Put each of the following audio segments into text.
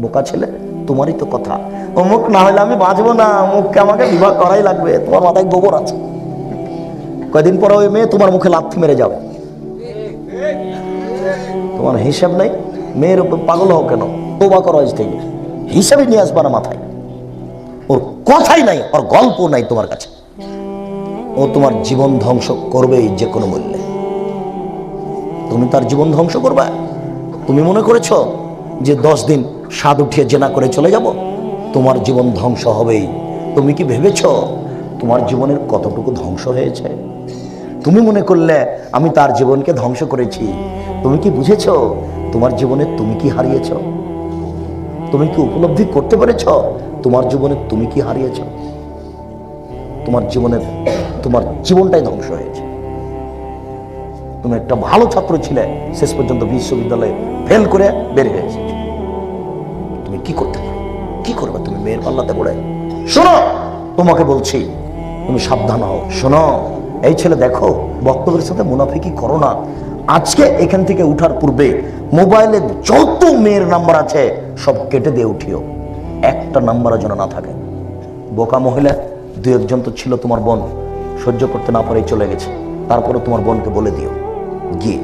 বোকা ছেলে, তোমারই তো কথা। অমুক না হলে আমি বাঁচবো না, অমুককে আমাকে বিবাহ করাই লাগবে, তোমার মাথায় গোবর আছে। কয়দিন পরে ওই মেয়ে তোমার মুখে লাথি মেরে যাবে। তোমার হিসাব নাই, মেয়ের উপর পাগল হও কেন? তোবা করো আজ থেকে। হিসাবে নিয়ে আসবা না মাথায়। ওর কথাই নাই, ওর গল্প নাই তোমার কাছে। ও তোমার জীবন ধ্বংস করবেই যে কোনো মূল্যে। তুমি তার জীবন ধ্বংস করবা? তুমি মনে করেছ যে দশ দিন স্বাদ উঠিয়ে জেনা করে চলে যাব? তোমার জীবন ধ্বংস হবেই। তুমি কি ভেবেছ তোমার জীবনের কতটুকু ধ্বংস হয়েছে? তুমি মনে করলে, আমি তার জীবনকে ধ্বংস করেছি। তুমি কি বুঝেছ তোমার জীবনে তুমি কি হারিয়েছ? তুমি কি উপলব্ধি করতে পেরেছ তোমার জীবনে তুমি কি হারিয়েছ? তোমার জীবনের তোমার জীবনটাই ধ্বংস হয়েছে। তুমি একটা ভালো ছাত্র ছিলে, শেষ পর্যন্ত বিশ্ববিদ্যালয়ে ফেল করে বের হয়ে তুমি কি করতে পারো? কি করবে তুমি মেয়ের পাল্লাতে পড়ে? শোনো, তোমাকে বলছি, তুমি সাবধান হও। শোনো, এই ছেলে দেখো বক্তব্যের সাথে মুনাফিকি করো না। আজকে এখান থেকে উঠার পূর্বে মোবাইলে যত মেয়ের নাম্বার আছে, সব কেটে দিয়ে উঠিও। একটা নাম্বারও যেন না থাকে। বোকা মহিলা দু একজন তো ছিল তোমার বোন। সহ্য করতে না পারেই চলে গেছে। তারপরে তোমার বোনকে বলে দিও। গিয়ে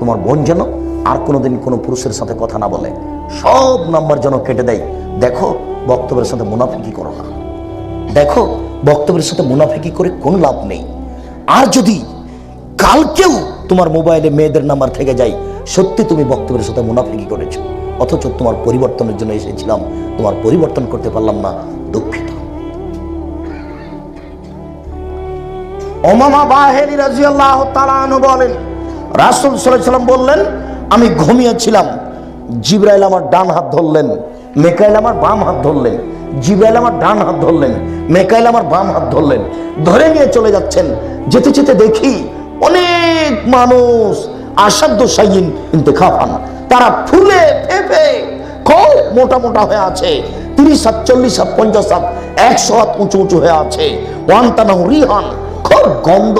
তোমার বোন যেন আর কোনোদিন কোনো পুরুষের সাথে কথা না বলে। সব নাম্বার যেন কেটে দেয়। দেখো, বক্তব্যের সাথে মুনাফিকি করো না। দেখো, বক্তব্যের সাথে মুনাফিকি করে কোনো লাভ নেই। আর যদি কালকেও তোমার মোবাইলে মেয়েদের নাম্বার থেকে যায়, সত্যি তুমি বক্তব্যের সাথে মুনাফিকি করেছ। অথচ তোমার পরিবর্তনের জন্য এসেছিলাম। তোমার পরিবর্তন করতে পারলাম না, দুঃখিত। ওমামা বাহেরি রাজিয়াল্লাহ তালানু বলেন, রাসুল সাল্লাম বললেন আমি ঘুমিয়েছিলাম। জিব্রাইল আমার ডান হাত ধরলেন। মেকাইল আমার বাম হাত ধরলেন। জিব্রাইল আমার ডান হাত ধরলেন। মেকাইল আমার বাম হাত ধরলেন। ধরে নিয়ে চলে যাচ্ছেন। যেতে যেতে দেখি অনেক মানুষ আসাধ্য সাইন কিন্তু ইন্তেখাফান তারা ফুলে ফেপে খুব মোটা মোটা হয়ে আছে। তিরিশ হাত চল্লিশ সাত, পঞ্চাশ হাত একশো হাত উঁচু উঁচু হয়ে আছে। ওয়ান তানাহু রিহান। খুব গন্ধ,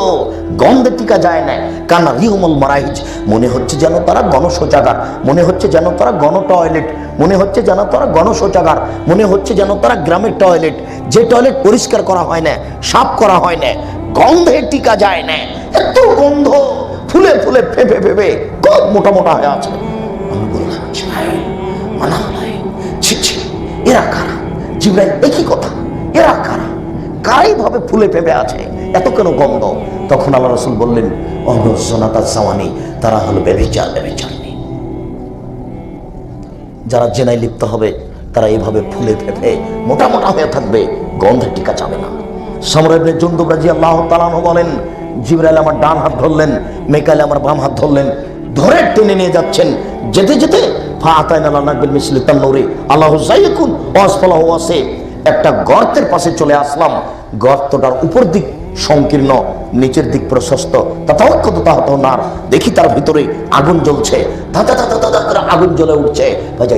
গন্ধে টিকা যায় না কানা রিহমল মারাইজ মনে হচ্ছে যেন তারা গণশৌচাগার, মনে হচ্ছে যেন তারা গণ টয়লেট, মনে হচ্ছে যেন তারা গণশৌচাগার, মনে হচ্ছে যেন তারা গ্রামের টয়লেট। যে টয়লেট পরিষ্কার করা হয় না সাফ করা হয় না গন্ধে টিকা যায় না এত গন্ধ, ফুলে ফুলে ফেপে ফেপে খুব মোটা মোটা হয়ে আছে। আমি বললাম জিব্রাইল মানা নাই। ছি ছি, এরা কারা? জিব্রাইল একই কথা? এরা কারা? কারাই ভাবে ফুলে ফেপে আছে। এত কেন গন্ধ? তখন আল্লাহ রসুল বললেন অনসনাতা জাওয়ানি তারা হলো বেবিচার বেবিচারনি যারা জেনায় লিপ্ত হবে, তারা এইভাবে ফুলে ফেপে, মোটা মোটা হয়ে থাকবে, গন্ধে টিকা যাবে না। সম্রাটের জন্দুব রাজি আল্লাহ তালানো বলেন, জিবরাইল আমার ডান হাত ধরলেন, মেকাইল আমার বাম হাত ধরলেন, ধরে টেনে নিয়ে যাচ্ছেন। যেতে যেতে ফা আতাইন আল্লাহ নাকবিল মিসলি তান্নৌরি, আল্লাহ জাইকুন ওয়াসফালাহ ওয়াসে। একটা গর্তের পাশে চলে আসলাম। গর্তটার উপর দিক সংকীর্ণ, নিচের দিক প্রশস্ত। তথাক্ষত দেখি তার ভিতরে আগুন জ্বলছে। আগুন জ্বলে উঠছে।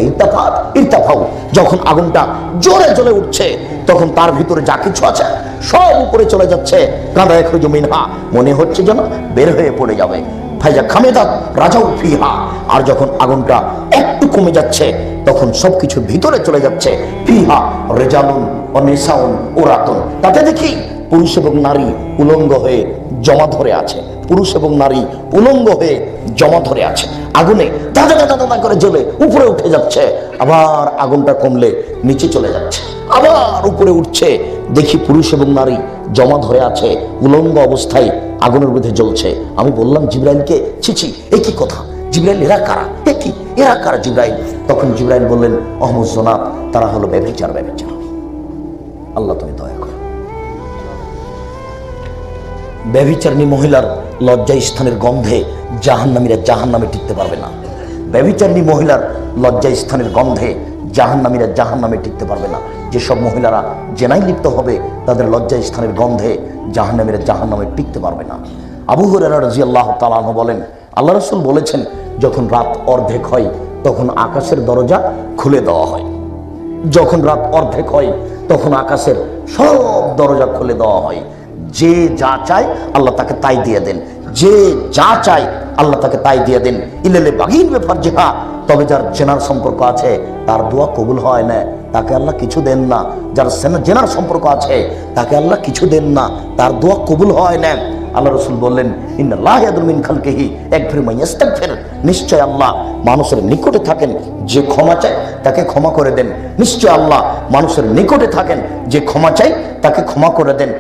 ইর্তাফাত ইর্তাফাও যখন আগুনটা জোরে জ্বলে উঠছে, তখন তার ভিতরে যা কিছু আছে সব উপরে চলে যাচ্ছে। কাঁদা এক জমিনহা মনে হচ্ছে যেন বের হয়ে পড়ে যাবে। ফাইজা খামেদাত রাজাও ফিহা। আর যখন আগুনটা একটু কমে যাচ্ছে, তখন সবকিছু ভিতরে চলে যাচ্ছে। ফিহা, রেজালুন ও নেশাউন ও রাতন তাতে দেখি পুরুষ এবং নারী উলঙ্গ হয়ে জমা ধরে আছে। পুরুষ এবং নারী উলঙ্গ হয়ে জমা ধরে আছে। আগুনে দাদা দাদা করে জ্বলে উপরে উঠে যাচ্ছে। আবার আগুনটা কমলে নিচে চলে যাচ্ছে। আবার উপরে উঠছে। দেখি পুরুষ এবং নারী জমা ধরে আছে। উলঙ্গ অবস্থায় আগুনের মধ্যে জ্বলছে। আমি বললাম, জিব্রাইলকে ছিছি এ কি কথা? জিব্রাইল এরা কারা? এ কি? এরা কারা জিব্রাইল? তখন জিব্রাইল বললেন, অহমদ সোনাব তারা হলো ব্যবচার ব্যবচার আল্লাহ তুমি দয়া করো। ব্যভিচারিণী মহিলার লজ্জা স্থানের গন্ধে জাহান্নামীরা জাহান্নামে টিকতে পারবে না। ব্যভিচারিণী মহিলার লজ্জা স্থানের গন্ধে জাহান্নামীরা জাহান্নামে টিকতে পারবে না। যেসব মহিলারা জেনাই লিপ্ত হবে, তাদের লজ্জা স্থানের গন্ধে জাহান্নামীরা জাহান্নামে টিকতে পারবে না। আবু হরেরা রাজি আল্লাহ তালাহ বলেন, আল্লাহ রসুল বলেছেন, যখন রাত অর্ধেক হয়, তখন আকাশের দরজা খুলে দেওয়া হয়। যখন রাত অর্ধেক হয়, তখন আকাশের সব দরজা খুলে দেওয়া হয়। যে যা চায়, আল্লাহ তাকে তাই দিয়ে দেন। যে যা চায় আল্লাহ তাকে তাই দিয়ে দেন। ইলেলে বাগিন ব্যাপার যেহা তবে যার জেনার সম্পর্ক আছে, তার দোয়া কবুল হয় না, তাকে আল্লাহ কিছু দেন না। যার জেনার সম্পর্ক আছে, তাকে আল্লাহ কিছু দেন না, তার দোয়া কবুল হয় না। আল্লাহ রসুল বললেন ইন্দিন খালকেহি। এক ফের মাইয়াস্তাক ফের নিশ্চয় আল্লাহ মানুষের নিকটে থাকেন, যে ক্ষমা চায় তাকে ক্ষমা করে দেন। নিশ্চয় আল্লাহ মানুষের নিকটে থাকেন, যে ক্ষমা চাই তাকে ক্ষমা করে দেন।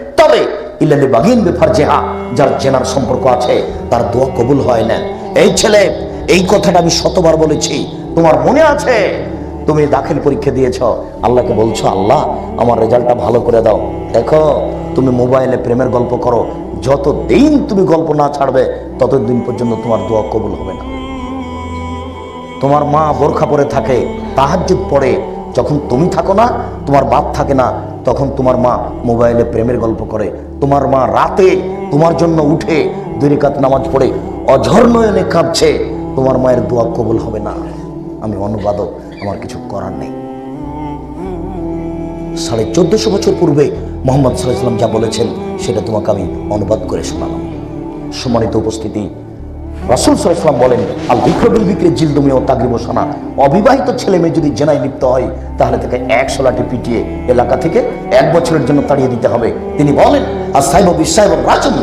তবে বাগিন বেফার জেহা যার জেনার সম্পর্ক আছে, তার দোয়া কবুল হয় না। এই ছেলে, এই কথাটা আমি শতবার বলেছি। তোমার মনে আছে? তুমি দাখিল পরীক্ষা দিয়েছ। আল্লাহকে বলছো, আল্লাহ, আমার রেজাল্টটা ভালো করে দাও। দেখো, তুমি মোবাইলে প্রেমের গল্প করো। যত দিন তুমি গল্প না ছাড়বে, ততদিন পর্যন্ত তোমার দোয়া কবুল হবে না। তোমার মা বোরখা পরে থাকে, তাহাজ্জুদ পড়ে যখন তুমি থাকো না, তোমার বাপ থাকে না তখন তোমার মা মোবাইলে প্রেমের গল্প করে, তোমার মা রাতে তোমার জন্য উঠে দুরিকাত নামাজ পড়ে অঝর নয়নে কাঁপছে, তোমার মায়ের দোয়া কবুল হবে না। আমি অনুবাদক, আমার কিছু করার নেই। সাড়ে চোদ্দশো বছর পূর্বে মোহাম্মদ সাল্লাম যা বলেছেন, সেটা তোমাকে আমি অনুবাদ করে শোনালাম। সম্মানিত উপস্থিতি রাসুল সাল্লাম বলেন, আল বিক্রবিল বিক্রে ও তাগরিব সোনা। অবিবাহিত ছেলে মেয়ে যদি জেনায় লিপ্ত হয়, তাহলে তাকে এক লাঠি পিটিয়ে এলাকা থেকে এক বছরের জন্য তাড়িয়ে দিতে হবে। তিনি বলেন আর সাহেব বিশ্বাহেব রাজন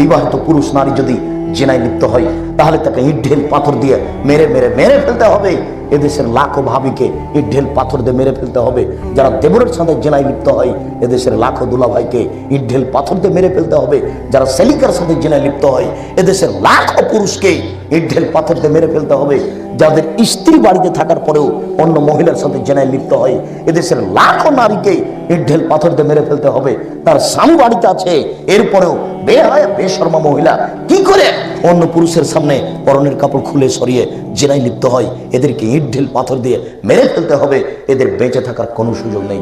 বিবাহিত পুরুষ নারী যদি জেনায় লিপ্ত হয় তাহলে তাকে ইট ঢেল পাথর দিয়ে মেরে মেরে মেরে ফেলতে হবে। এদেশের লাখো ভাবিকে ইট ঢেল পাথর দিয়ে মেরে ফেলতে হবে। যারা দেবরের সাথে জেনায় লিপ্ত হয়, এদেশের লাখো দুলাভাইকে ইট ঢেল পাথর দিয়ে মেরে ফেলতে হবে। যারা সেলিকার সাথে জেনায় লিপ্ত হয়, এদেশের লাখো পুরুষকে ইট ঢেল পাথর দিয়ে মেরে ফেলতে হবে। যাদের স্ত্রী বাড়িতে থাকার পরেও অন্য মহিলার সাথে জেনায় লিপ্ত হয়, এদেশের লাখো নারীকে ইট ঢেল পাথর দিয়ে মেরে ফেলতে হবে। তার স্বামী বাড়িতে আছে, এরপরেও বেহায়া, বেশর্মা মহিলা কি করে অন্য পুরুষের সামনে পরনের কাপড় খুলে সরিয়ে জেনায় লিপ্ত হয়। এদেরকে ইট, ঢিল, পাথর দিয়ে মেরে ফেলতে হবে। এদের বেঁচে থাকার কোনো সুযোগ নেই।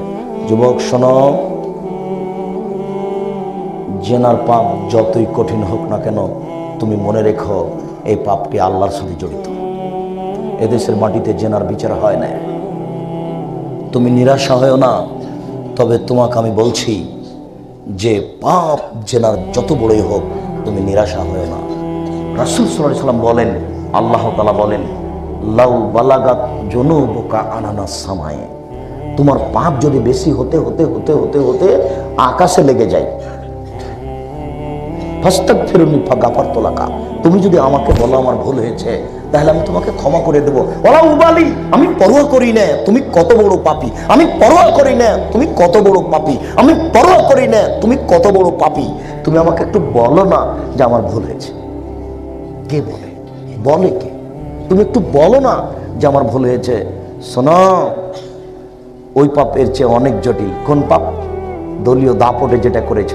যুবক, শোনো। জেনার পাপ যতই কঠিন হোক না কেন, তুমি মনে রেখো, এই পাপটি আল্লাহর সাথে জড়িত। এদেশের মাটিতে জেনার বিচার হয় না। তুমি নিরাশা হয় না। তবে তোমাকে আমি বলছি, যে পাপ জেনার যত বড়ই হোক, তুমি নিরাশা হয় না। রাসুল সাল্লাহ সাল্লাম বলেন, আল্লাহ তালা বলেন, লাউ বালাগাত জনুবকা আনানা সামায়ে তোমার পাপ যদি বেশি হতে হতে হতে হতে হতে আকাশে লেগে যায়। ফাস্তাক ফেরুনি গাফার তোলাকা তুমি যদি আমাকে বলো আমার ভুল হয়েছে, তাহলে আমি তোমাকে ক্ষমা করে দেবো। ওলা উবালি আমি পরোয়া করি না, তুমি কত বড় পাপি। আমি পরোয়া করি না, তুমি কত বড় পাপি। আমি পরোয়া করি না, তুমি কত বড় পাপি। তুমি আমাকে একটু বলো না যে আমার ভুল হয়েছে। কে বলে? বলে কে? তুমি একটু বলো না যে আমার ভুল হয়েছে। শোনো, ওই পাপের চেয়ে অনেক জটিল। কোন পাপ? দলীয় দাপটে যেটা করেছ,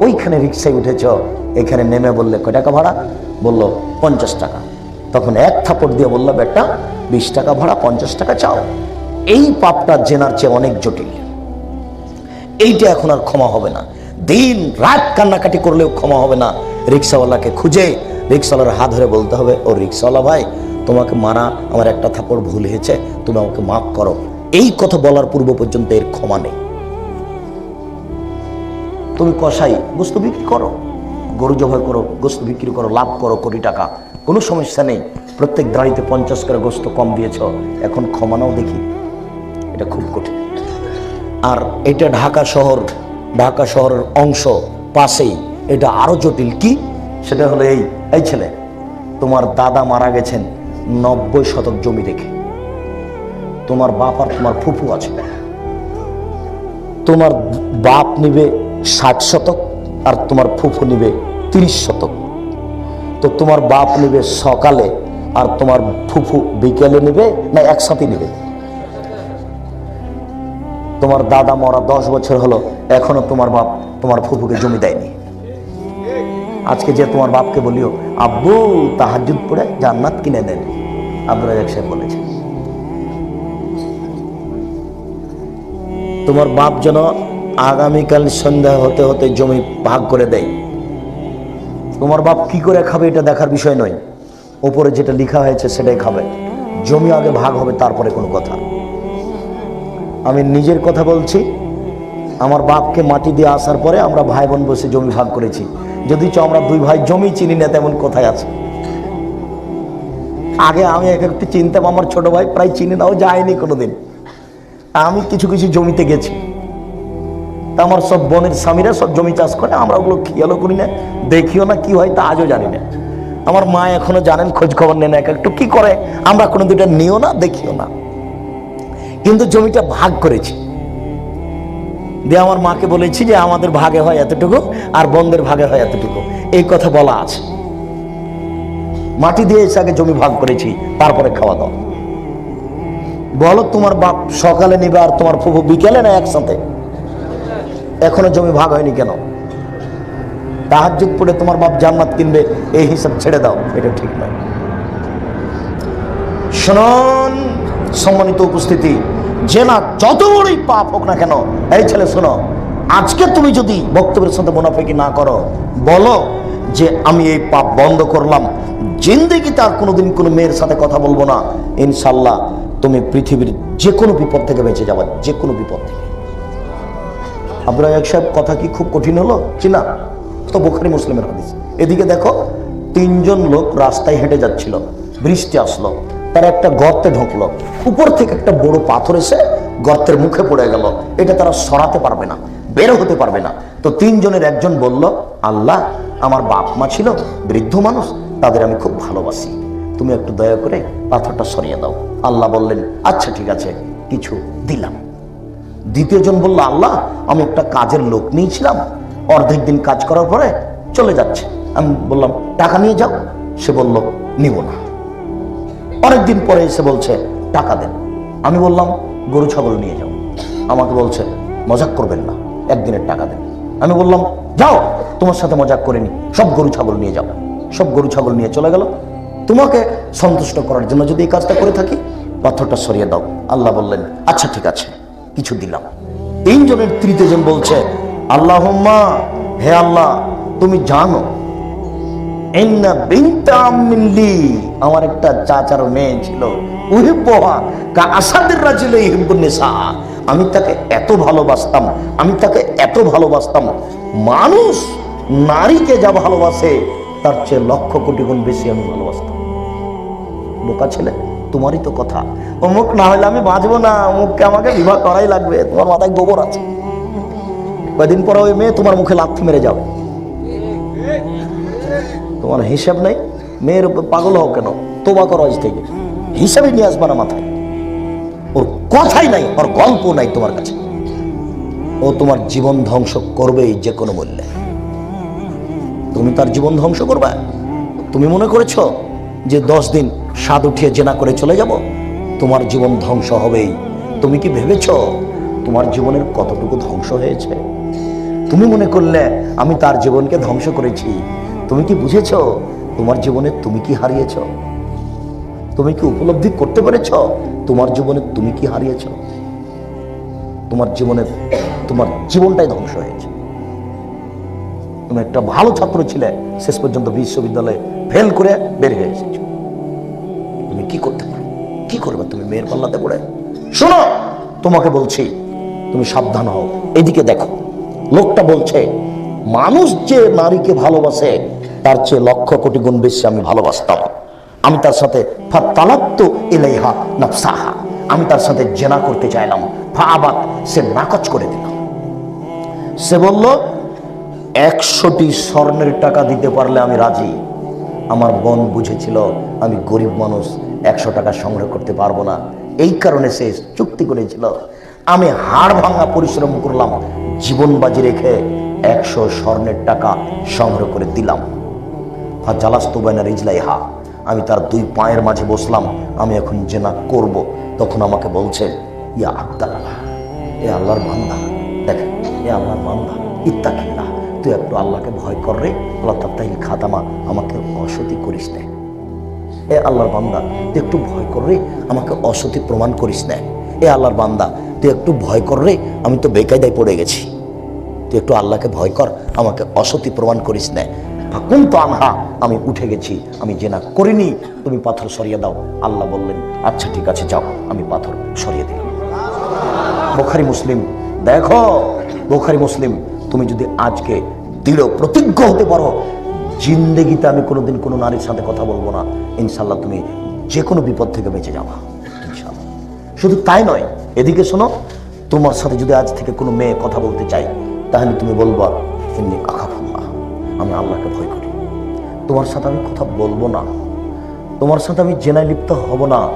ওইখানে রিক্সায় উঠেছ, এখানে নেমে বললে কয় টাকা ভাড়া? বলল, পঞ্চাশ টাকা। তখন এক থাপড় দিয়ে বলল, বেটা, বিশ টাকা ভাড়া, পঞ্চাশ টাকা চাও। এই পাপটা জেনার চেয়ে অনেক জটিল। এইটা এখন আর ক্ষমা হবে না। দিন রাত কান্নাকাটি করলেও ক্ষমা হবে না। রিক্সাওয়ালাকে খুঁজে রিক্সাওয়ালার হাত ধরে বলতে হবে, ও রিক্সাওয়ালা ভাই, তোমাকে মারা আমার একটা থাপড় ভুল হয়েছে, তুমি আমাকে মাফ করো। এই কথা বলার পূর্ব পর্যন্ত এর ক্ষমা নেই। তুমি কষাই গোস্ত বিক্রি করো, গরু জবাই করো, গোস্ত বিক্রি করো, লাভ করো কোটি টাকা, কোনো সমস্যা নেই, প্রত্যেক দাঁড়িতে পঞ্চাশ করে গোস্ত কম দিয়েছ, এখন ক্ষমা নাও দেখি। এটা খুব কঠিন। আর এটা ঢাকা শহর, ঢাকা শহরের অংশ পাশেই, এটা আরও জটিল কি? সেটা হলো এই এই ছেলে, তোমার দাদা মারা গেছেন নব্বই শতক জমি রেখে তোমার বাপ আর তোমার ফুফু আছে। তোমার বাপ নিবে ষাট শতক আর তোমার ফুফু নিবে তিরিশ শতক। তো তোমার বাপ নিবে সকালে আর তোমার ফুফু বিকেলে নিবে না একসাথে নিবে? তোমার দাদা মরা দশ বছর হলো, এখনও তোমার বাপ তোমার ফুফুকে জমি দেয়নি। আজকে যে তোমার বাপকে বলিও, আব্বু তাহাজুদ পড়ে জান্নাত কিনে দেন আব্দুল রাজাক সাহেব বলেছেন তোমার বাপ যেন আগামীকাল সন্ধ্যা হতে হতে জমি ভাগ করে দেয়। তোমার বাপ কি করে খাবে এটা দেখার বিষয় নয়। ওপরে যেটা লেখা হয়েছে সেটাই খাবে। জমি আগে ভাগ হবে, তারপরে কোনো কথা। আমি নিজের কথা বলছি, আমার বাপকে মাটি দিয়ে আসার পরে আমরা ভাই বোন বসে জমি ভাগ করেছি। যদি আমরা দুই ভাই জমি চিনি না, তেমন কোথায় আছে। আগে আমি এক একটু চিনতাম, আমার ছোট ভাই প্রায় চিনি নাও, যায়নি কোনোদিন। আমি কিছু কিছু জমিতে গেছি। তা আমার সব বোনের স্বামীরা সব জমি চাষ করে, আমরা ওগুলো খেয়ালও করি না, দেখিও না কি হয়, তা আজও জানি না। আমার মা এখনও জানেন, খোঁজ খবর নেন এক একটু কি করে, আমরা কোনো দুইটা নিও না, দেখিও না। কিন্তু জমিটা ভাগ করেছি। দিয়ে আমার মাকে বলেছি যে আমাদের ভাগে হয় এতটুকু আর বন্ধের ভাগে হয় এতটুকু। এই কথা বলা আছে। মাটি দিয়ে এসে আগে জমি ভাগ করেছি, তারপরে খাওয়া দাওয়া বলো তোমার বাপ সকালে নিবে আর তোমার ফুফু বিকেলে না একসাথে? এখনও জমি ভাগ হয়নি কেন? তাহার তাহাজুদ পড়ে তোমার বাপ জান্নাত কিনবে, এই হিসাব ছেড়ে দাও, এটা ঠিক নয়। শুনুন, সম্মানিত উপস্থিতি যে না যত বড়ই পাপ হোক না কেন, এই ছেলে শোনো, আজকে তুমি যদি বক্তব্যের সাথে মুনাফেকি না করো, বলো যে আমি এই পাপ বন্ধ করলাম, জিন্দেগি তার কোনোদিন কোনো মেয়ের সাথে কথা বলব না, ইনশাল্লাহ তুমি পৃথিবীর যে কোনো বিপদ থেকে বেঁচে যাবা যে কোনো বিপদ থেকে। রাজাক সাহেব, কথা কি খুব কঠিন হলো? কি না, তো বোখারি মুসলিমের হাদিস। এদিকে দেখো, তিনজন লোক রাস্তায় হেঁটে যাচ্ছিল, বৃষ্টি আসলো। তারা একটা গর্তে ঢুকলো। উপর থেকে একটা বড় পাথর এসে গর্তের মুখে পড়ে গেল। এটা তারা সরাতে পারবে না, বের হতে পারবে না। তো তিনজনের একজন বলল, আল্লাহ, আমার বাপ মা ছিল, বৃদ্ধ মানুষ, তাদের আমি খুব ভালোবাসি। তুমি একটু দয়া করে পাথরটা সরিয়ে দাও। আল্লাহ বললেন আচ্ছা ঠিক আছে, কিছু দিলাম। দ্বিতীয়জন বলল, আল্লাহ, আমি একটা কাজের লোক নিয়েছিলাম। অর্ধেক দিন কাজ করার পরে চলে যাচ্ছে। আমি বললাম, টাকা নিয়ে যাও। সে বলল, নিব না। অনেকদিন পরে এসে বলছে, টাকা দেন। আমি বললাম, গরু, ছাগল নিয়ে যাও। আমাকে বলছে, মজাক করবেন না, একদিনের টাকা দেন। আমি বললাম, যাও, তোমার সাথে মজাক করিনি সব গরু, ছাগল নিয়ে যাও। সব গরু, ছাগল নিয়ে চলে গেল। তোমাকে সন্তুষ্ট করার জন্য যদি এই কাজটা করে থাকি, পাথরটা সরিয়ে দাও। আল্লাহ বললেন আচ্ছা ঠিক আছে, কিছু দিলাম। তিনজনের তৃতীয় জন বলছে আল্লাহ হে আল্লাহ, তুমি জানো আমার একটা চাচার মেয়ে ছিল। আমি তাকে এত ভালোবাসতাম, আমি তাকে এত ভালোবাসতাম। মানুষ নারীকে যা ভালোবাসে, তার চেয়ে লক্ষ কোটি গুণ বেশি আমি ভালোবাসতাম। বোকা ছেলে, তোমারই তো কথা। অমুক না হলে আমি বাঁচবো না, অমুককে আমাকে বিবাহ করাই লাগবে, তোমার মাথায় গোবর আছে। কয়দিন পরে ওই মেয়ে তোমার মুখে লাথি মেরে যাবে। তোমার হিসাব নেই। মেয়ের উপর পাগল হও কেন? তোবা করো আজ থেকে। হিসাবে নিয়ে আসবা না মাথায়। ওর কথাই নাই, ওর গল্প নাই তোমার কাছে। ও তোমার জীবন ধ্বংস করবেই যে কোনো মূল্যে। তুমি তার জীবন ধ্বংস করবে? তুমি মনে করেছ যে দশ দিন স্বাদ উঠিয়ে জেনা করে চলে যাব? তোমার জীবন ধ্বংস হবেই। তুমি কি ভেবেছ তোমার জীবনের কতটুকু ধ্বংস হয়েছে? তুমি মনে করলে আমি তার জীবনকে ধ্বংস করেছি। তুমি কি বুঝেছ? তোমার জীবনে তুমি কি হারিয়েছ? তুমি কি উপলব্ধি করতে পেরেছ? তোমার জীবনে তুমি কি হারিয়েছ? তোমার জীবনে, তোমার জীবনটাই ধ্বংস হয়েছে। তুমি একটা ভালো ছাত্র ছিলে, শেষ পর্যন্ত বিশ্ববিদ্যালয়ে ফেল করে বের হয়ে এসেছ। তুমি কি করতে পারো? কি করবে তুমি মেয়ের পাল্লাতে পড়ে? শোনো, তোমাকে বলছি, তুমি সাবধান হও। এদিকে দেখো, লোকটা বলছে, মানুষ যে নারীকে ভালোবাসে তার চেয়ে লক্ষ কোটি গুণ বেশি আমি ভালোবাসতাম। আমি তার সাথে নাফসাহা। আমি তার সাথে জেনা করতে চাইলাম। ফা আবাদ, সে নাকচ করে দিলাম সে বলল, একশোটি স্বর্ণের টাকা দিতে পারলে আমি রাজি। আমার বোন বুঝেছিল, আমি গরিব মানুষ, একশো টাকা সংগ্রহ করতে পারব না। এই কারণে সে চুক্তি করেছিল। আমি হাড় ভাঙা পরিশ্রম করলাম। জীবন বাজি রেখে একশো স্বর্ণের টাকা সংগ্রহ করে দিলাম। আর জালাস্তবাইনা রিজলাই হা আমি তার দুই পায়ের মাঝে বসলাম, আমি এখন জেনা করব। তখন আমাকে বলছে, ইয়া আব্দাল্লাহ, এ আল্লাহর বান্দা, দেখ, এ আল্লাহর বান্দা, ইত্তাকিল্লাহ, তুই একটু আল্লাহকে ভয় কর রে, আল্লাহ তাত্তাহিল খাতামা আমাকে অসতি করিস না। এ আল্লাহর বান্দা, তুই একটু ভয় কর রে, আমাকে অসতি প্রমাণ করিস না। এ আল্লাহর বান্দা, তুই একটু ভয় কর রে, আমি তো বেকায়দায় পড়ে গেছি। তুই একটু আল্লাহকে ভয় কর, আমাকে অসতি প্রমাণ করিস না। ফাকুন তো আনহা, আমি উঠে গেছি, আমি জেনা করিনি, তুমি পাথর সরিয়ে দাও। আল্লাহ বললেন আচ্ছা ঠিক আছে, যাও, আমি পাথর সরিয়ে দিলাম। বোখারি মুসলিম, দেখো, বোখারি মুসলিম, তুমি যদি আজকে দৃঢ় প্রতিজ্ঞ হতে পারো, জিন্দেগিতে আমি কোনোদিন কোনো নারীর সাথে কথা বলব না ইনশাল্লাহ তুমি যে কোনো বিপদ থেকে বেঁচে যাবা শুধু তাই নয়, এদিকে শোনো, তোমার সাথে যদি আজ থেকে কোনো মেয়ে কথা বলতে চাই তাহলে তুমি বলবা এমনি আখাফুল্লাহ আমি আল্লাহকে ভয় করি। তোমার সাথে আমি কথা বলব না। তোমার সাথে আমি জেনায় লিপ্ত হব না।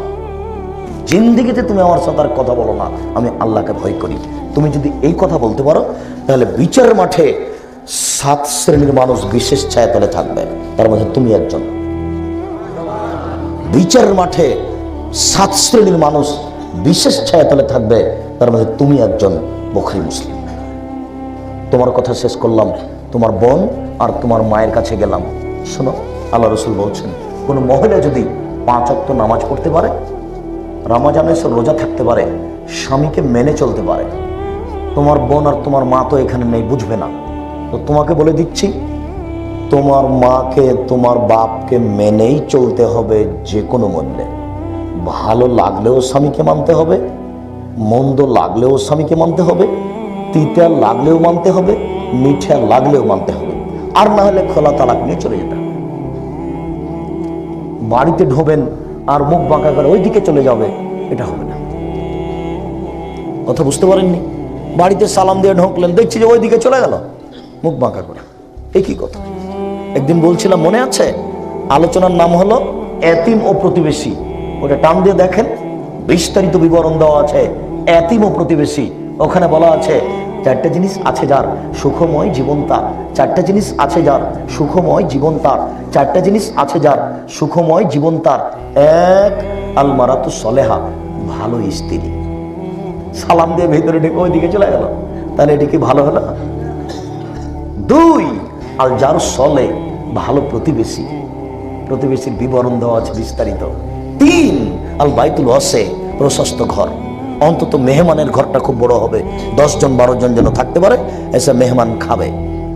জিন্দিগিতে তুমি আমার সাথে আর কথা বলো না। আমি আল্লাহকে ভয় করি। তুমি যদি এই কথা বলতে পারো, তাহলে বিচার মাঠে সাত শ্রেণির মানুষ বিশেষ ছায়াতলে থাকবে। তার মধ্যে তুমি একজন। বিচার মাঠে সাত শ্রেণির মানুষ বিশেষ ছায়াতলে থাকবে। তার মধ্যে তুমি একজন বখরি মুসলিম। তোমার কথা শেষ করলাম। তোমার বোন আর তোমার মায়ের কাছে গেলাম। শোনো, আল্লাহ রসুল বলছেন, কোনো মহিলা যদি পাঁচ অক্ত নামাজ পড়তে পারে রামাজানে সে রোজা থাকতে পারে, স্বামীকে মেনে চলতে পারে। তোমার বোন আর তোমার মা তো এখানে নেই, বুঝবে না। তো তোমাকে বলে দিচ্ছি, তোমার মাকে, তোমার বাপকে মেনেই চলতে হবে যে কোনো মূল্যে। ভালো লাগলেও স্বামীকে মানতে হবে, মন্দ লাগলেও স্বামীকে মানতে হবে, তিতা লাগলেও মানতে হবে, মিঠা লাগলেও মানতে হবে। আর না হলে খোলা তালাক নিয়ে চলে যেতে বাড়িতে ঢোবেন আর মুখ বাঁকা করে ওইদিকে চলে যাবে, এটা হবে না। কথা বুঝতে পারেননি? বাড়িতে সালাম দিয়ে ঢোকলেন, দেখছি যে ওইদিকে চলে গেল। মুখ বাঁকা করে। এই কি কথা? একদিন বলছিলাম, মনে আছে? আলোচনার নাম হলো এতিম ও প্রতিবেশী। ওটা টান দিয়ে দেখেন। বিস্তারিত বিবরণ দেওয়া আছে। এতিম ও প্রতিবেশী। ওখানে বলা আছে চারটা জিনিস আছে যার সুখময় জীবন তার। চারটা জিনিস আছে যার সুখময় জীবন তার। চারটা জিনিস আছে যার সুখময় জীবন তার। এক, আলমারাতু সলেহা ভালো স্ত্রী। সালাম দিয়ে ভেতরে ডেকে ওইদিকে চলে গেল। তাহলে এটা কি ভালো হলো? দুই আর যার সলে ভালো প্রতিবেশী। প্রতিবেশীর বিবরণ দেওয়া আছে বিস্তারিত। তিন, আল বাইতুল অসে প্রশস্ত ঘর। অন্তত মেহমানের ঘরটা খুব বড় হবে। দশ জন বারো জন যেন থাকতে পারে, এসে মেহমান খাবে।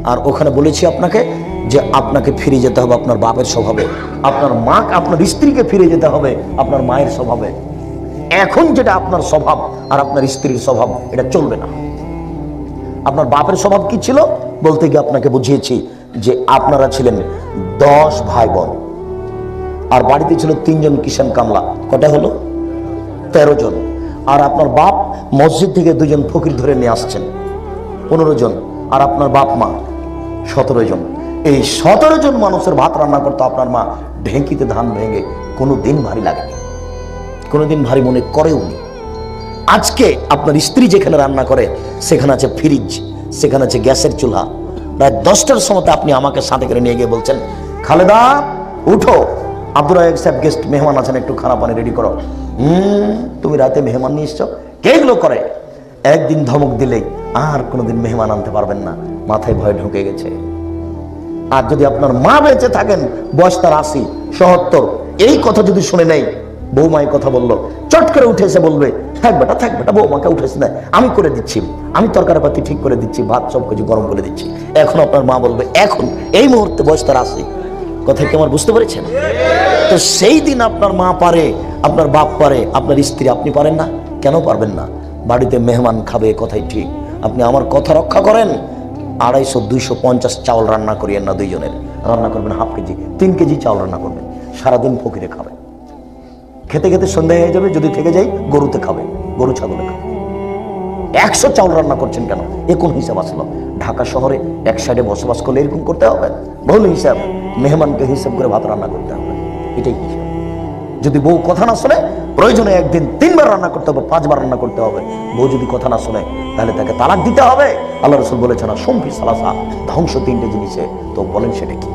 আর ওখানে বলেছি আপনাকে যে আপনাকে ফিরে যেতে হবে আপনার বাপের স্বভাবে। আপনার মা আপনার স্ত্রীকে ফিরে যেতে হবে আপনার মায়ের স্বভাবে। এখন যেটা আপনার স্বভাব আর আপনার স্ত্রীর স্বভাব, এটা চলবে না। আপনার বাপের স্বভাব কি ছিল? বলতে গিয়ে আপনাকে বুঝিয়েছি যে আপনারা ছিলেন দশ ভাই বোন আর বাড়িতে ছিল তিনজন কিষান কামলা। কটা হলো? তেরো জন। আর আপনার বাপ মসজিদ থেকে দুজন ফকির ধরে নিয়ে আসছেন। পনেরো জন। আর আপনার বাপ মা, সতেরো জন। এই সতেরো জন মানুষের ভাত রান্না করতো আপনার মা। ঢেঁকিতে ধান ভেঙে কোনো দিন ভারী লাগেনি। কোনোদিন ভারী মনে করেও নি। আজকে আপনার স্ত্রী যেখানে রান্না করে, সেখানে আছে ফ্রিজ, সেখানে আছে গ্যাসের চুলা। প্রায় দশটার সময় আপনি আমাকে সাথে করে নিয়ে গিয়ে বলছেন, খালেদা, উঠো। আব্দুর রাজাক সাহেব গেস্ট মেহমান আছেন, একটু খানা পানি রেডি করো। হুম, তুমি রাতে মেহমান নিয়ে এসছো? কে এগুলো করে? একদিন ধমক দিলেই আর কোনোদিন মেহমান আনতে পারবেন না। মাথায় ভয় ঢুকে গেছে। আর যদি আপনার মা বেঁচে থাকেন, বয়স তার আশি সহত্তর এই কথা যদি শুনে নেই, বৌমা এই কথা বলল, চট করে উঠে এসে বলবে, থাক বেটা থাক বেটা, বৌমাকে উঠেছে না, আমি করে দিচ্ছি, আমি তরকারি পাতি ঠিক করে দিচ্ছি, ভাত সব কিছু গরম করে দিচ্ছি। এখন আপনার মা বলবে, এখন, এই মুহূর্তে বয়স তার আশি কথা কি আমার বুঝতে পেরেছেন? তো সেই দিন আপনার মা পারে, আপনার বাপ পারে, আপনার স্ত্রী, আপনি পারেন না? কেন পারবেন না? বাড়িতে মেহমান খাবে কথাই ঠিক। আপনি আমার কথা রক্ষা করেন। আড়াইশো, দুইশো পঞ্চাশ চাউল রান্না করিয়েন না দুইজনের। রান্না করবেন হাফ কেজি, তিন কেজি চাউল রান্না করবেন। সারাদিন ফকিরে খাবে। খেতে খেতে সন্ধ্যা হয়ে যাবে, যদি থেকে যাই, গরুতে খাবে, গরু, ছাগলে খাবে। একশো চাউল রান্না করছেন কেন? এ কোন হিসাব আসলো? ঢাকা শহরে এক সাইডে বসবাস করলে এরকম করতে হবে? ভুল হিসাব। মেহমানকে হিসাব করে ভাত রান্না করতে হবে। এটাই হিসাব। যদি বউ কথা না শোনে, প্রয়োজনে একদিন তিনবার রান্না করতে হবে, পাঁচবার রান্না করতে হবে। বউ যদি কথা না শোনে, তাহলে তাকে তালাক দিতে হবে। আল্লাহ রসুল বলেছে না সম্পি সালাসা, ধ্বংস তিনটে জিনিসে। তো বলেন সেটা কি?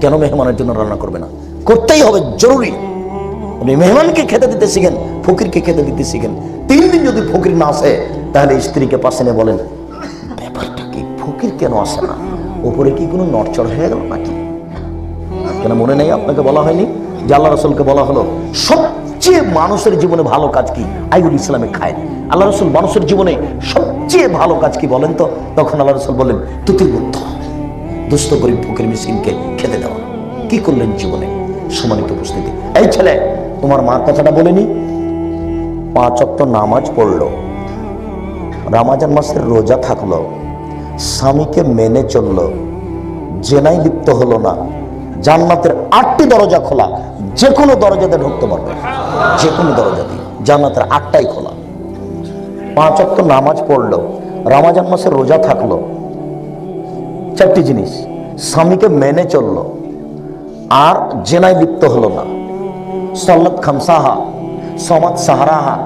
কেন মেহমানের জন্য রান্না করবে না? করতেই হবে, জরুরি। আপনি মেহমানকে খেতে দিতে শিখেন। ফকিরকে খেতে দিতে শিখেন তিন দিন যদি ফকির না আসে, তাহলে স্ত্রীকে পাশে নিয়ে বলেন, ব্যাপারটা কি? ফকির কেন আসে না? ওপরে কি কোনো নড়চড় হয়ে গেল নাকি? কেন মনে নেই আপনাকে বলা হয়নি? আল্লাহ রসুলকে বলা হলো, সবচেয়ে মানুষের জীবনে ভালো কাজ কি? আইগুল ইসলামে খায় আল্লাহ রসুল মানুষের জীবনে সবচেয়ে ভালো কাজ কি বলেন তো? তখন আল্লাহ রসুল বললেন, তুতির বুদ্ধ দুস্থ গরিব ফকির মিসকিনকে খেতে দেওয়া কি করলেন জীবনে? সমানিত উপস্থিতি। এই ছেলে, তোমার মা কথাটা বলেনি পাঁচ অক্ট নামাজ পড়ল। রামাজান মাসের রোজা থাকল। স্বামীকে মেনে চলল। জেনাই লিপ্ত হলো না। জান্নাতের আটটি দরজা খোলা। যে কোনো দরজাতে ঢুকতে পারবে। যে কোনো দরজা দিয়ে জান্নাতের আটটাই খোলা। পাঁচ অক্ট নামাজ পড়ল। রামাজান মাসে রোজা থাকল। চারটি জিনিস। স্বামীকে মেনে চলল। আর জেনায় লিপ্ত হলো না। সল্লত খামসাহা। সমাজ সাহারাহা,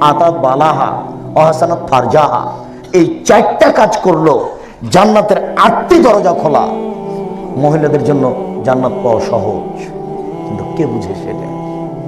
আতাত বালাহা, অহাসানাত ফারজাহা। এই চারটা কাজ করল, জান্নাতের আটটি দরজা খোলা। মহিলাদের জন্য জান্নাত পাওয়া সহজ। কিন্তু কে বুঝে সেটা?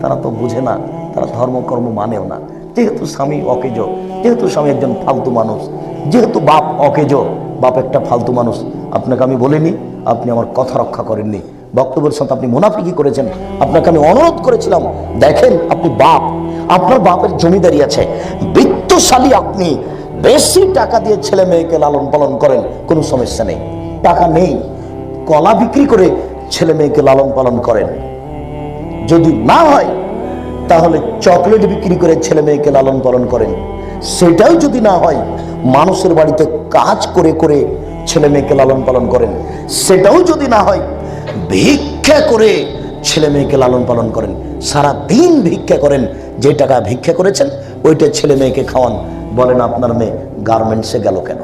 তারা তো বুঝে না, তারা ধর্মকর্ম মানেও না। যেহেতু স্বামী অকেজ, যেহেতু স্বামী একজন ফালতু মানুষ, যেহেতু বাপ অকেজ, বাপ একটা ফালতু মানুষ। আপনাকে আমি বলিনি, আপনি আমার কথা রক্ষা করেননি। বক্তব্যের সাথে আপনি মুনাফিকি করেছেন। আপনাকে আমি অনুরোধ করেছিলাম, দেখেন আপনি বাপ, আপনার বাপের জমিদারি আছে। বৃত্তশালী আপনি, বেশি টাকা দিয়ে ছেলে মেয়েকে লালন পালন করেন, কোনো সমস্যা নেই। টাকা নেই, কলা বিক্রি করে ছেলে মেয়েকে লালন পালন করেন। যদি না হয়, তাহলে চকলেট বিক্রি করে ছেলে মেয়েকে লালন পালন করেন। সেটাও যদি না হয়, মানুষের বাড়িতে কাজ করে করে ছেলে মেয়েকে লালন পালন করেন। সেটাও যদি না হয় ভিক্ষা করে ছেলে মেয়েকে লালন পালন করেন। সারা দিন ভিক্ষা করেন। যে টাকা ভিক্ষা করেছেন, ওইটা ছেলে মেয়েকে খাওয়ান। বলেন, আপনার মেয়ে গার্মেন্টসে গেল কেন?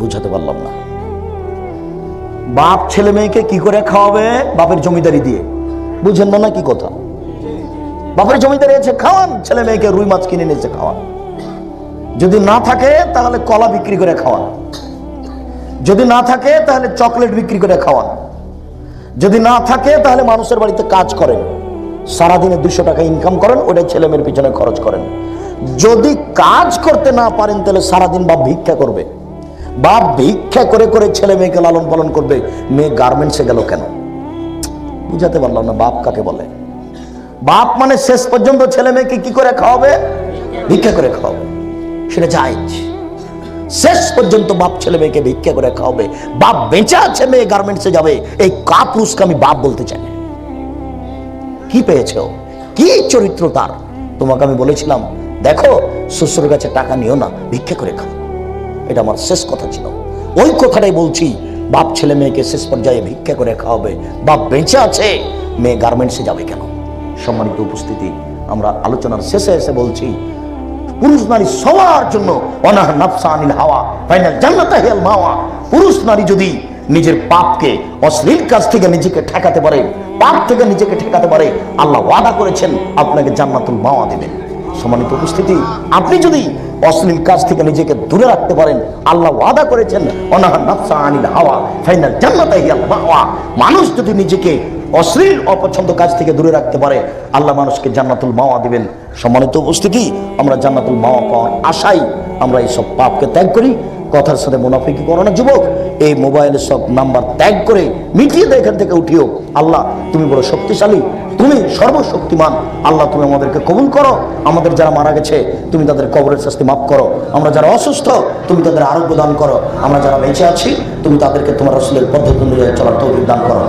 বুঝাতে পারলাম না। বাপ ছেলে মেয়েকে কি করে খাওয়াবে? বাপের জমিদারি দিয়ে। বুঝেন না না কি কথা? বাপের জমিদারি আছে, খাওয়ান। ছেলে মেয়েকে রুই মাছ কিনে নিয়েছে খাওয়ান। যদি না থাকে, তাহলে কলা বিক্রি করে খাওয়ান। যদি না থাকে, তাহলে চকলেট বিক্রি করে খাওয়ান। যদি না থাকে, তাহলে মানুষের বাড়িতে কাজ করেন। সারাদিনে দুশো টাকা ইনকাম করেন ওটা ছেলে মেয়ের পিছনে খরচ করেন। যদি কাজ করতে না পারেন, তাহলে সারাদিন বাপ ভিক্ষা করবে। বাপ ভিক্ষা করে করে ছেলে মেয়েকে লালন পালন করবে। মেয়ে গার্মেন্টসে গেল কেন? বুঝাতে পারলাম না, বাপ কাকে বলে? বাপ মানে শেষ পর্যন্ত ছেলে মেয়েকে কি করে খাওয়াবে? ভিক্ষা করে খাওয়াবে। সেটা জায়জ। শেষ পর্যন্ত বাপ ছেলে মেয়েকে ভিক্ষা করে খাওয়াবে। বাপ বেঁচে আছে, মেয়ে গার্মেন্টসে যাবে। এই কা পুরুষকে আমি বাপ বলতে চাই। কি পেয়েছে? কি চরিত্র তার? তোমাকে আমি বলেছিলাম, দেখো, শ্বশুরের কাছে টাকা নিও না, ভিক্ষা করে খাও। এটা আমার শেষ কথা ছিল। ওই কথাটাই বলছি, বাপ ছেলে মেয়েকে শেষ পর্যায়ে ভিক্ষা করে খাওয়াবে। বাপ বেঁচে আছে, মেয়ে গার্মেন্টসে যাবে কেন? সম্মানিত উপস্থিতি, আমরা আলোচনার শেষে এসে বলছি পুরুষ নারী সবার জন্য অনাহ নাফসা হাওয়া, ফাইনাল জান্নাতা হিয়াল মাওয়া। পুরুষ নারী যদি নিজের পাপকে অশ্লীল কাজ থেকে নিজেকে ঠেকাতে পারে, পাপ থেকে নিজেকে ঠেকাতে পারে, আল্লাহ ওয়াদা করেছেন, আপনাকে জান্নাতুল মাওয়া দেবেন। সম্মানিত উপস্থিতি, আপনি যদি অশ্লীল কাজ থেকে নিজেকে দূরে রাখতে পারেন, আল্লাহ ওয়াদা করেছেন, অনাহ নাফসা আনিল হাওয়া, ফাইনাল জান্নাতা হিয়াল মাওয়া। মানুষ যদি নিজেকে অশ্লীল, অপছন্দ কাজ থেকে দূরে রাখতে পারে। আল্লাহ মানুষকে জান্নাতুল মাওয়া দিবেন। সম্মানিত উপস্থিতি, আমরা জান্নাতুল মাওয়া পাওয়ার আশাই আমরা এই সব পাপকে ত্যাগ করি। কথার সাথে মুনাফিকি করো যুবক। এই মোবাইলের সব নাম্বার ত্যাগ করে মিটিয়ে দিয়ে এখান থেকে উঠিও। আল্লাহ, তুমি বড় শক্তিশালী, তুমি সর্বশক্তিমান। আল্লাহ, তুমি আমাদেরকে কবুল করো। আমাদের যারা মারা গেছে, তুমি তাদের কবরের শাস্তি মাফ করো। আমরা যারা অসুস্থ, তুমি তাদের আরোগ্য দান করো। আমরা যারা বেঁচে আছি, তুমি তাদেরকে তোমার আসলের পদ্ধতি অনুযায়ী চলার তৌফিক দান করো।